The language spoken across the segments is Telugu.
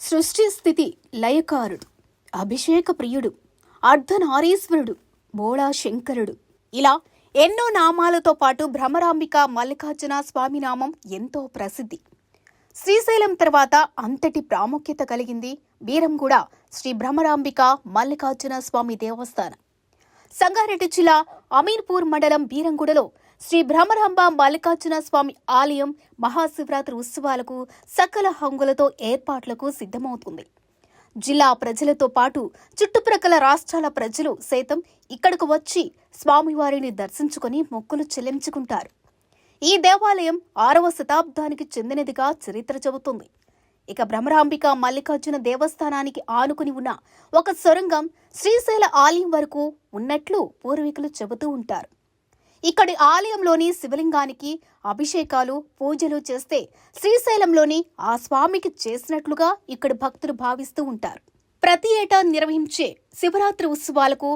సృష్టి స్థితి లయకారుడు అభిషేక ప్రియుడు అర్ధనారీశ్వరుడు బోళా శంకరుడు ఇలా ఎన్నో నామాలతో పాటు భ్రమరాంబిక మల్లికార్జున స్వామి నామం ఎంతో ప్రసిద్ధి. శ్రీశైలం తర్వాత అంతటి ప్రాముఖ్యత కలిగింది బీరంగూడ శ్రీ భ్రమరాంబిక మల్లికార్జున స్వామి దేవస్థానం. సంగారెడ్డి జిల్లా అమీన్పూర్ మండలం బీరంగూడలో శ్రీ భ్రమరాంబ మల్లికార్జున స్వామి ఆలయం మహాశివరాత్రి ఉత్సవాలకు సకల హంగులతో ఏర్పాట్లకు సిద్ధమవుతుంది. జిల్లా ప్రజలతో పాటు చుట్టుప్రక్కల రాష్ట్రాల ప్రజలు సైతం ఇక్కడకు వచ్చి స్వామివారిని దర్శించుకొని మొక్కులు చెల్లించుకుంటారు. ఈ దేవాలయం ఆరవ శతాబ్దానికి చెందినదిగా చరిత్ర చెబుతుంది. ఇక భ్రమరాంబిక మల్లికార్జున దేవస్థానానికి ఆనుకుని ఉన్న ఒక సొరంగం శ్రీశైల ఆలయం వరకు ఉన్నట్లు పూర్వీకులు చెబుతూ ఉంటారు. ఇక్కడి ఆలయంలోని శివలింగానికి అభిషేకాలు పూజలు చేస్తే శ్రీశైలంలోని ఆ స్వామికి చేసినట్లుగా ఇక్కడి భక్తులు భావిస్తూ ఉంటారు. ప్రతి ఏటా నిర్వహించే శివరాత్రి ఉత్సవాలకు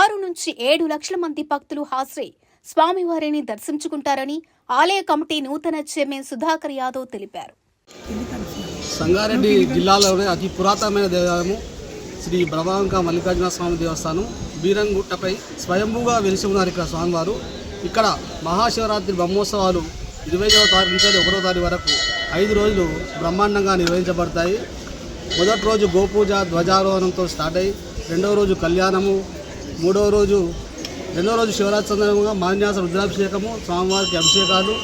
ఆరు నుంచి ఏడు లక్షల మంది భక్తులు హాజరై స్వామివారిని దర్శించుకుంటారని ఆలయ కమిటీ నూతన చైర్మన్ సుధాకర్ యాదవ్ తెలిపారు. సంగారెడ్డి జిల్లాలోనే అతి పురాతనమైన దేవాలయము శ్రీ బ్రహ్మాంక మల్లికార్జున స్వామి దేవస్థానం. బీరంగుట్టపై స్వయంభూగా వెలిసి ఉన్నారు ఇక్కడ స్వామివారు. ఇక్కడ మహాశివరాత్రి బ్రహ్మోత్సవాలు ఇరవైవ తారీఖు నుంచి ఒకటో తారీఖు వరకు ఐదు రోజులు బ్రహ్మాండంగా నిర్వహించబడతాయి. మొదటి రోజు గోపూజ ధ్వజారోహణంతో స్టార్ట్ అయ్యి రెండవ రోజు కళ్యాణము మూడవ రోజు రెండవ రోజు శివరాత్రి సందర్భంగా మాన్యాస రుద్రాభిషేకము స్వామివారికి అభిషేకాలు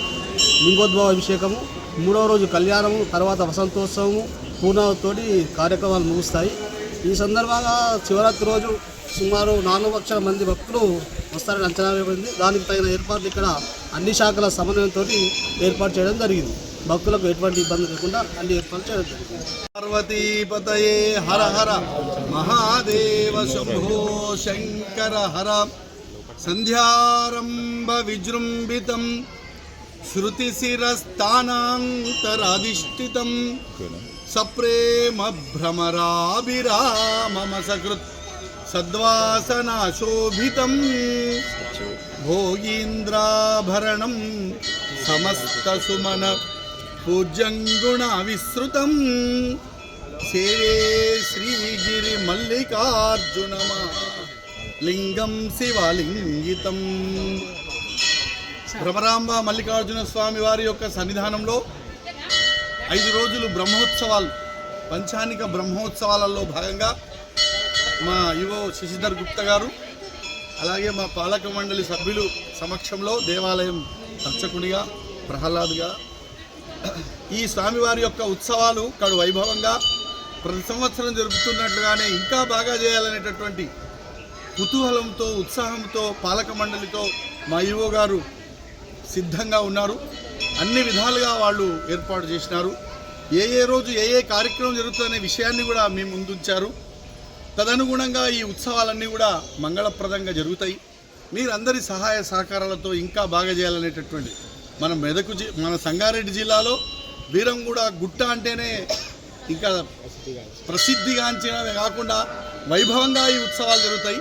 లింగోద్భవ అభిషేకము మూడవ రోజు కళ్యాణము తర్వాత వసంతోత్సవము పూర్ణతోటి కార్యక్రమాలు ముగుస్తాయి. ఈ సందర్భంగా శివరాత్రి రోజు సుమారు నాలుగు లక్షల మంది భక్తులు వస్తారని అంచనా వేయబడింది దానికి తగిన ఏర్పాట్లు ఇక్కడ అన్ని శాఖల సమన్వయంతో ఏర్పాటు చేయడం జరిగింది భక్తులకు ఎటువంటి ఇబ్బంది లేకుండా అన్ని ఏర్పాట్లు చేయడం జరిగింది పార్వతీపతయే హర హర మహాదేవ శంభో శంకర హర సంధ్యారంభ విజృంభితం श्रुतिशिरस्थानान्तराधिष्ठितं सप्रेम भ्रमराभिरामम सकृत् सद्वासनाशोभितं भोगीन्द्राभरणं समस्तसुमन पूज्यङ्गुणविसृतं सेवे श्रीगिरिमल्लिकार्जुनमा लिङ्गं शिवलिङ्गितम् భ్రమరాంబ మల్లికార్జున స్వామి వారి యొక్క సన్నిధానంలో ఐదు రోజులు బ్రహ్మోత్సవాలు పంచానిక బ్రహ్మోత్సవాలలో భాగంగా మా యువ శశిధర్ గుప్త గారు అలాగే మా పాలక మండలి సభ్యులు సమక్షంలో దేవాలయం అర్చకుడిగా ప్రహ్లాద్గా ఈ స్వామివారి యొక్క ఉత్సవాలు కడు వైభవంగా ప్రతి సంవత్సరం జరుపుతున్నట్లుగానే ఇంకా బాగా చేయాలనేటటువంటి కుతూహలంతో ఉత్సాహంతో పాలక మండలితో మా ఈవో గారు సిద్ధంగా ఉన్నారు. అన్ని విధాలుగా వాళ్ళు ఏర్పాటు చేసినారు. ఏ ఏ రోజు ఏ ఏ కార్యక్రమం జరుగుతుందనే విషయాన్ని కూడా మేము ముందుంచారు తదనుగుణంగా ఈ ఉత్సవాలన్నీ కూడా మంగళప్రదంగా జరుగుతాయి. మీరందరి సహాయ సహకారాలతో ఇంకా బాగా చేయాలనేటటువంటి మన మెదకు జి మన సంగారెడ్డి జిల్లాలో వీరంగూడ గుట్ట అంటేనే ఇంకా ప్రసిద్ధిగాంచినవి కాకుండా వైభవంగా ఈ ఉత్సవాలు జరుగుతాయి.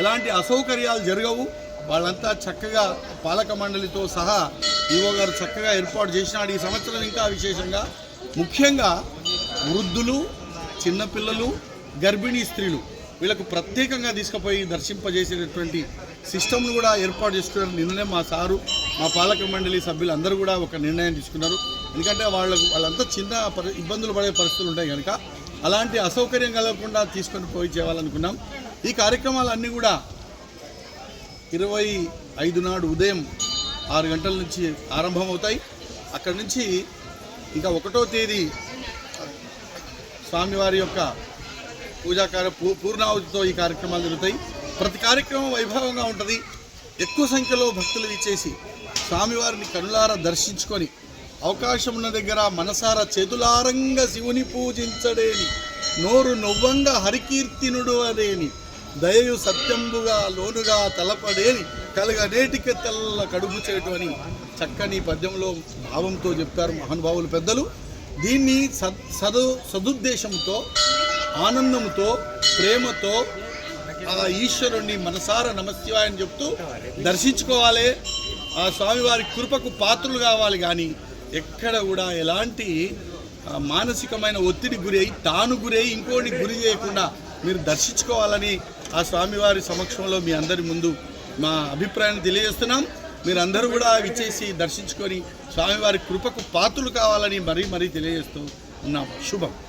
ఎలాంటి అసౌకర్యాలు జరగవు. వాళ్ళంతా చక్కగా పాలక మండలితో సహా ఈవో గారు చక్కగా ఏర్పాటు చేసినాడు. ఈ సంవత్సరం ఇంకా విశేషంగా ముఖ్యంగా వృద్ధులు చిన్నపిల్లలు గర్భిణీ స్త్రీలు వీళ్ళకు ప్రత్యేకంగా తీసుకుపోయి దర్శింపజేసేటటువంటి సిస్టమ్ను కూడా ఏర్పాటు చేసుకున్నారు నిన్ననే మా సారు మా పాలక మండలి సభ్యులు అందరూ కూడా ఒక నిర్ణయం తీసుకున్నారు. ఎందుకంటే వాళ్ళకు వాళ్ళంతా చిన్న ఇబ్బందులు పడే పరిస్థితులు ఉంటాయి కనుక అలాంటి అసౌకర్యం కలగకుండా తీసుకొని పోయి చేయాలనుకున్నాం. ఈ కార్యక్రమాలన్నీ కూడా ఇరవై ఐదు నాడు ఉదయం ఆరు గంటల నుంచి ఆరంభమవుతాయి. అక్కడి నుంచి ఇంకా ఒకటో తేదీ స్వామివారి యొక్క పూజాకార పూ పూర్ణావతితో ఈ కార్యక్రమాలు జరుగుతాయి. ప్రతి కార్యక్రమం వైభవంగా ఉంటుంది. ఎక్కువ సంఖ్యలో భక్తులు ఇచ్చేసి స్వామివారిని కనులార దర్శించుకొని అవకాశం ఉన్న దగ్గర మనసార చేతులారంగా శివుని పూజించడేని నోరు నొవ్వంగా హరికీర్తినుడు అదేని దయయు సత్యంబుగా లోనుగా తలపడేని కలగనేటికి తెల్ల కడుపు చేయటం అని చక్కని పద్యంలో భావంతో చెప్తారు మహానుభావులు పెద్దలు. దీన్ని సద్ సదు సదుద్దేశంతో ఆనందంతో ప్రేమతో ఆ ఈశ్వరుణ్ణి మనసార నమశివాయని చెప్తూ దర్శించుకోవాలి. ఆ స్వామివారి కృపకు పాత్రలు కావాలి కానీ ఎక్కడ కూడా ఎలాంటి మానసికమైన ఒత్తిడి గురి అయి తాను గురి అయి ఇంకోటి గురి చేయకుండా మీరు దర్శించుకోవాలని ఆ స్వామివారి సమక్షంలో మీ అందరి ముందు మా అభిప్రాయాన్ని తెలియజేస్తున్నాం. మీరందరూ కూడా విచ్చేసి దర్శించుకొని స్వామివారి కృపకు పాత్రలు కావాలని మరీ మరీ తెలియజేస్తూ ఉన్నాం. శుభం.